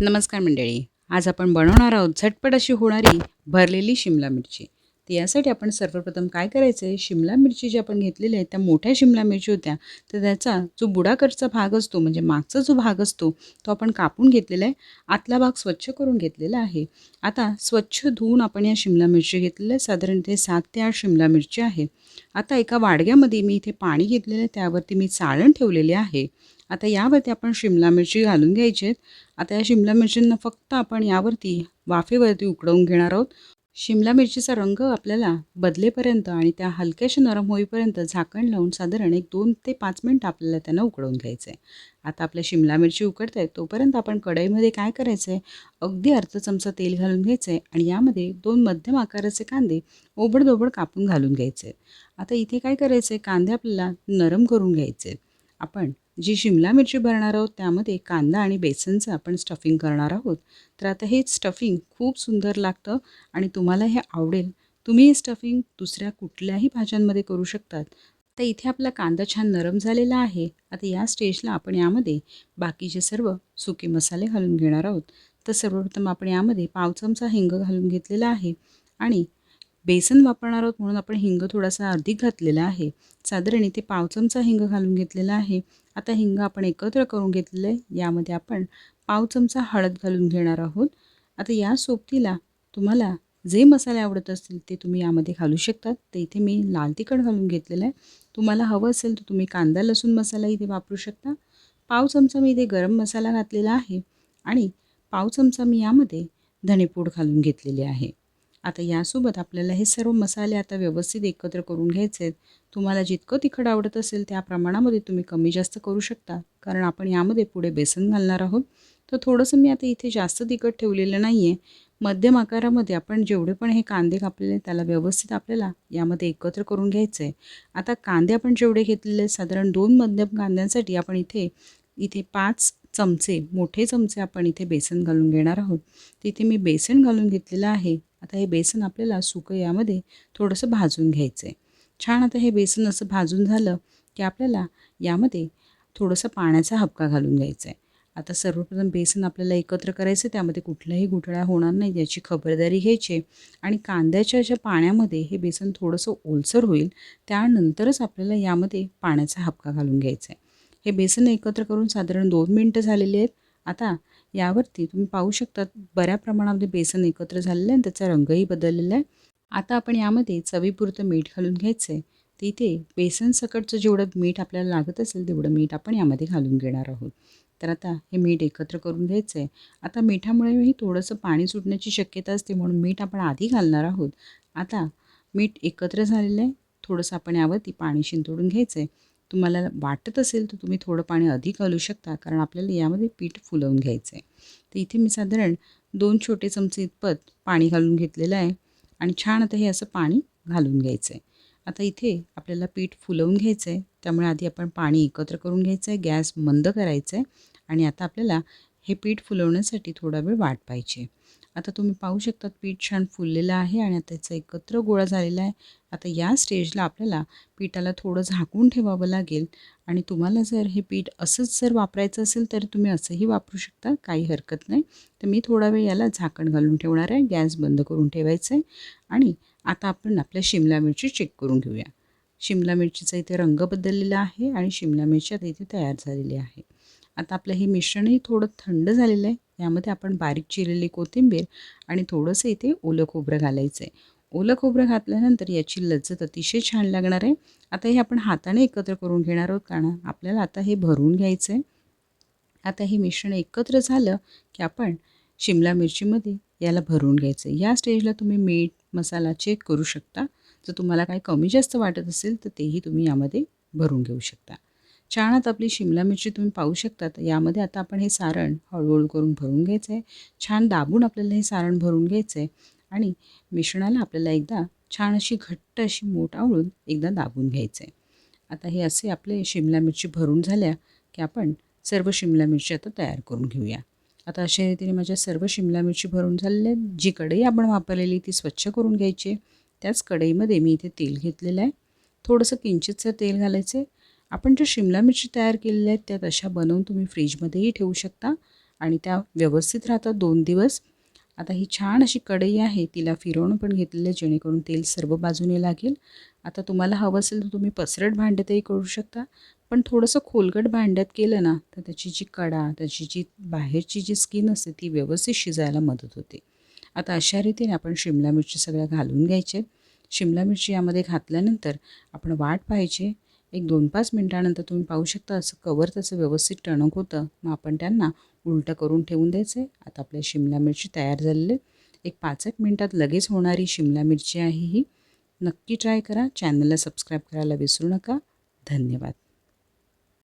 नमस्कार मंडळी. आज आपण बनवणार आहोत झटपट अशी होणारी भरलेली शिमला मिरची. तर यासाठी आपण सर्वप्रथम काय करायचं आहे शिमला मिरची जी आपण घेतलेली आहे त्या मोठ्या शिमला मिरची होत्या. तर त्याचा जो बुडाकडचा भाग असतो म्हणजे मागचा जो भाग असतो तो आपण कापून घेतलेला आहे. आतला भाग स्वच्छ करून घेतलेला आहे. आता स्वच्छ धुवून आपण या शिमला मिरची घेतलेल्या आहे साधारण ते सात ते आठ शिमला मिरची आहे. आता एका वाडग्यामध्ये मी इथे पाणी घेतलेलं आहे. त्यावरती मी चाळण ठेवलेले आहे. आता यावरती आपण शिमला मिरची घालून घ्यायची आहेत. आता या शिमला मिरचींना फक्त आपण यावरती वाफेवरती उकडवून घेणार आहोत. शिमला मिरचीचा रंग आपल्याला बदलेपर्यंत आणि त्या हलक्याशा नरम होईपर्यंत झाकण लावून साधारण एक दोन ते पाच मिनटं आपल्याला त्यांना उकडवून घ्यायचं आहे आता आपल्या शिमला मिरची उकडत आहे तोपर्यंत आपण कढईमध्ये काय करायचं आहे अगदी अर्धा चमचा तेल घालून घ्यायचं आहे आणि यामध्ये दोन मध्यम आकाराचे कांदे ओबडदोबड कापून घालून घ्यायचे आहेत आता इथे काय करायचं आहे कांदे आपल्याला नरम करून घ्यायचे आहेत आपण जी शिमला मिरची भरणार आहोत त्यामध्ये कांदा आणि बेसनचं आपण स्टफिंग करणार आहोत. तर आता हे स्टफिंग खूप सुंदर लागतं आणि तुम्हाला हे आवडेल. तुम्ही हे स्टफिंग दुसऱ्या कुठल्याही भाज्यांमध्ये करू शकतात. तर इथे आपला कांदा छान नरम झालेला आहे. आता या स्टेजला आपण यामध्ये बाकीचे सर्व सुके मसाले घालून घेणार आहोत. तर सर्वप्रथम आपण यामध्ये पाव चमचा हिंग घालून घेतलेला आहे आणि बेसन वापरणार आहोत म्हणून आपण हिंग थोडासा अधिक घातलेला आहे. साधारण इथे पाव चमचा हिंग घालून घेतलेला आहे. आता हिंग आपण एकत्र करून घेतलेलं आहे. यामध्ये आपण पाव चमचा हळद घालून घेणार आहोत. आता या सोबतीला तुम्हाला जे मसाले आवडत असतील ते तुम्ही यामध्ये घालू शकतात तर इथे मी लाल तिखट घालून घेतलेलं आहे. तुम्हाला हवं असेल तर तुम्ही कांदा लसूण मसाला इथे वापरू शकता. पाव चमचा मी इथे गरम मसाला घातलेला आहे. आणि पाव चमचा मी यामध्ये धणेपूड घालून घेतलेली आहे. आता यासोबत आपल्याला हे सर्व मसाले आता व्यवस्थित एकत्र करून घ्यायचे आहेत. तुम्हाला जितकं तिखट आवडत असेल त्या प्रमाणामध्ये तुम्ही कमी जास्त करू शकता. कारण आपण यामध्ये पुढे बेसन घालणार आहोत. तर थोडंसं मी आता इथे जास्त तिखट ठेवलेलं नाही आहे मध्यम आकारामध्ये आपण जेवढे पण हे कांदे कापलेले त्याला व्यवस्थित आपल्याला यामध्ये एकत्र करून घ्यायचं आहे. आता कांदे आपण जेवढे घेतलेले साधारण दोन मध्यम कांद्यांसाठी आपण इथे इथे पाच चमचे मोठे चमचे आपण इथे बेसन घालून घेणार आहोत. तिथे मी बेसन घालून घेतलेलं आहे. आता हे बेसन आपल्याला सुकं यामध्ये थोडंसं भाजून घ्यायचं आहे छान आता हे बेसन असं भाजून झालं की आपल्याला यामध्ये थोडंसं पाण्याचा हपका घालून घ्यायचा आहे आता सर्वप्रथम बेसन आपल्याला एकत्र करायचं त्यामध्ये कुठलाही गुठळ्या होणार नाही याची खबरदारी घ्यायची आणि कांद्याच्या ज्या पाण्यामध्ये हे बेसन थोडंसं ओलसर होईल त्यानंतरच आपल्याला यामध्ये पाण्याचा हपका घालून घ्यायचा आहे हे बेसन एकत्र करून साधारण दोन मिनटं झालेली आहेत. आता यावरती. तुम्ही पाहू शकतात बऱ्या प्रमाणामध्ये बेसन एकत्र झालेलं आहे आणि त्याचा रंगही बदललेला आहे. आता आपण यामध्ये चवीपुरतं मीठ घालून घ्यायचं आहे तर इथे बेसन सकटचं जेवढं मीठ आपल्याला लागत असेल तेवढं मीठ आपण यामध्ये घालून घेणार आहोत. तर आता हे मीठ एकत्र करून घ्यायचं आहे आता मिठामुळेही थोडंसं पाणी सुटण्याची शक्यता असते म्हणून मीठ आपण आधी घालणार आहोत. आता मीठ एकत्र झालेलं आहे. थोडंसं आपण यावरती पाणी शिंतोडून घ्यायचं आहे तुम्हाला वाटत असेल तर तुम्ही थोडं पाणी अधिक घालू शकता कारण आपल्याला यामध्ये पीठ फुलवून घ्यायचं आहे तर इथे मी साधारण दोन छोटे चमचे इतपत पाणी घालून घेतलेलं आहे आणि छान आता हे असं पाणी घालून घ्यायचं आहे आता इथे आपल्याला पीठ फुलवून घ्यायचं आहे त्यामुळे आधी आपण पाणी एकत्र करून घ्यायचं आहे गॅस मंद करायचं आहे आणि आता आपल्याला हे पीठ फुलवण्यासाठी थोडा वेळ वाट पाहिजे आता तुम्ही पाहू शकता पीठ छान फुललेलं आहे आणि आता त्याचा एकत्र गोळा झालेला आहे. आता या स्टेजला आपल्याला पिठाला थोडं झाकून ठेवावं लागेल. आणि तुम्हाला जर हे पीठ असंच जर वापरायचं असेल तर तुम्ही असंही वापरू शकता. काही हरकत नाही. तर मी थोडा वेळ याला झाकण घालून ठेवणार आहे. गॅस बंद करून ठेवायचं आहे. आणि आता आपण आपल्या शिमला मिरची चेक करून घेऊया. शिमला मिरचीचा इथे रंग बदललेला आहे आणि शिमला मिरची आता इथे तयार झालेली आहे. आता आपलं हे मिश्रणही थोडं थंड झालेलं आहे यामध्ये आपण बारीक चिरलेली कोथिंबीर आणि थोडंसं इथे ओलं खोबरं घालायचं आहे ओलं खोबरं घातल्यानंतर याची लज्जत अतिशय छान लागणार आहे. आता हे आपण हाताने एकत्र करून घेणार आहोत कारण आपल्याला आता हे भरून घ्यायचं आहे आता हे मिश्रण एकत्र झालं की आपण शिमला मिरचीमध्ये याला भरून घ्यायचं आहे या स्टेजला तुम्ही मीठ मसाला चेक करू शकता. जर तुम्हाला काही कमी जास्त वाटत असेल तर तेही तुम्ही यामध्ये भरून घेऊ शकता. छान आता आपली शिमला मिरची तुम्ही पाहू शकता. तर यामध्ये आता आपण हे सारण हळूहळू करून भरून घ्यायचं आहे छान दाबून आपल्याला हे सारण भरून घ्यायचं आहे आणि मिश्रणाला आपल्याला एकदा छान अशी घट्ट अशी मोठ आवळून एकदा दाबून घ्यायचं आहे आता हे असे आपले शिमला मिरची भरून झाल्या की आपण सर्व शिमला मिरची आता तयार करून घेऊया. आता अशा रीतीने माझ्या सर्व शिमला मिरची भरून झालेल्या आहेत. जी कढई आपण वापरलेली ती स्वच्छ करून घ्यायची आहे. त्याच कढईमध्ये मी इथे तेल घेतलेलं आहे. थोडंसं किंचितचं तेल घालायचं आहे आपण ज्या शिमला मिरची तयार केलेल्या आहेत त्या तशा बनवून तुम्ही फ्रीजमध्येही ठेवू शकता. आणि त्या व्यवस्थित राहतात दोन दिवस. आता ही छान अशी कढई आहे तिला फिरवणं पण घेतलेलं आहे जेणेकरून तेल सर्व बाजूने लागेल. आता तुम्हाला हवं असेल तर तुम्ही पसरट भांड्यातही करू शकता. पण थोडंसं खोलगट भांड्यात केलं ना तर त्याची जी कडा त्याची जी बाहेरची जी स्किन असते ती व्यवस्थित शिजायला मदत होते. आता अशा रीतीने आपण शिमला मिरची सगळ्या घालून घ्यायचे. शिमला मिरची यामध्ये घातल्यानंतर आपण वाट पाहिजे एक दोन पाच मिनटानंतर तुम्ही पाहू शकता असं कवर त्याचं व्यवस्थित टणक होतं. मग आपण त्यांना उलटं करून ठेवून द्यायचं. आहे आता आपल्या शिमला मिरची तयार झालेले एक पाच एक मिनटात लगेच होणारी शिमला मिरची आहे ही. नक्की ट्राय करा. चॅनलला सबस्क्राईब करायला विसरू नका. धन्यवाद.